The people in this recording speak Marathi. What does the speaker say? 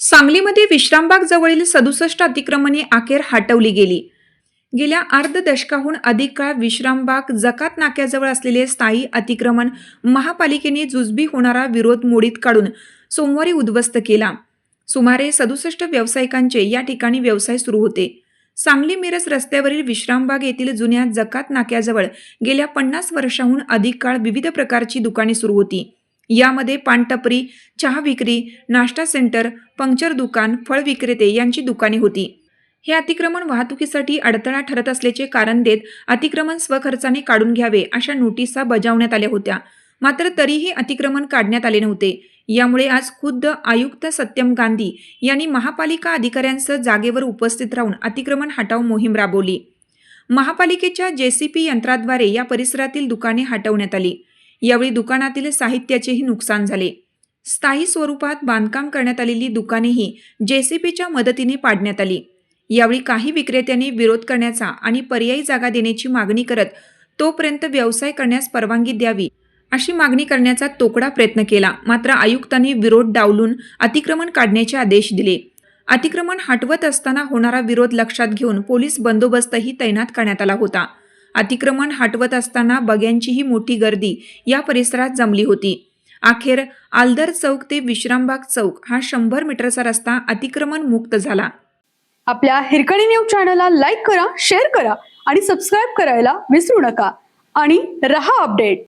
सांगलीमध्ये विश्रामबाग जवळील सदुसष्ट अतिक्रमणे अखेर हटवली गेली. गेल्या अर्ध दशकाहून अधिक काळ विश्रामबाग जकात नाक्याजवळ असलेले स्थायी अतिक्रमण महापालिकेने जुजबी होणारा विरोध मोडीत काढून सोमवारी उद्ध्वस्त केला. सुमारे सदुसष्ट व्यावसायिकांचे या ठिकाणी व्यवसाय सुरू होते. सांगली मिरज रस्त्यावरील विश्रामबाग येथील जुन्या जकात नाक्याजवळ गेल्या पन्नास वर्षाहून अधिक काळ विविध प्रकारची दुकाने सुरू होती. यामध्ये पानटपरी चहा विक्री नाश्ता सेंटर पंक्चर दुकान फळ विक्रेते यांची दुकाने होती. हे अतिक्रमण वाहतुकीसाठी अडथळा ठरत असल्याचे कारण देत अतिक्रमण स्वखर्चाने काढून घ्यावे अशा नोटिसा बजावण्यात आल्या होत्या. मात्र तरीही अतिक्रमण काढण्यात आले नव्हते. यामुळे आज खुद्द आयुक्त सत्यम गांधी यांनी महापालिका अधिकाऱ्यांसह जागेवर उपस्थित राहून अतिक्रमण हटाव मोहीम राबवली. महापालिकेच्या जेसीपी यंत्राद्वारे या परिसरातील दुकाने हटवण्यात आली. यावेळी दुकानातील साहित्याचेही नुकसान झाले. स्थायी स्वरूपात बांधकाम करण्यात आलेली दुकानेही जेसीपीच्या मदतीने पाडण्यात आली. यावेळी काही विक्रेत्यांनी विरोध करण्याचा आणि पर्यायी जागा देण्याची मागणी करत तोपर्यंत व्यवसाय करण्यास परवानगी द्यावी अशी मागणी करण्याचा तोकडा प्रयत्न केला. मात्र आयुक्तांनी विरोध डावलून अतिक्रमण काढण्याचे आदेश दिले. अतिक्रमण हटवत असताना होणारा विरोध लक्षात घेऊन पोलीस बंदोबस्तही तैनात करण्यात आला होता. अतिक्रमण हटवत असताना बग्यांचीही मोठी गर्दी या परिसरात जमली होती. अखेर आलदर चौक ते विश्रामबाग चौक हा शंभर मीटरचा रस्ता अतिक्रमण मुक्त झाला. आपल्या हिरकणी न्यूज चॅनलला लाईक करा शेअर करा आणि सबस्क्राईब करायला विसरू नका. आणि रहा अपडेट.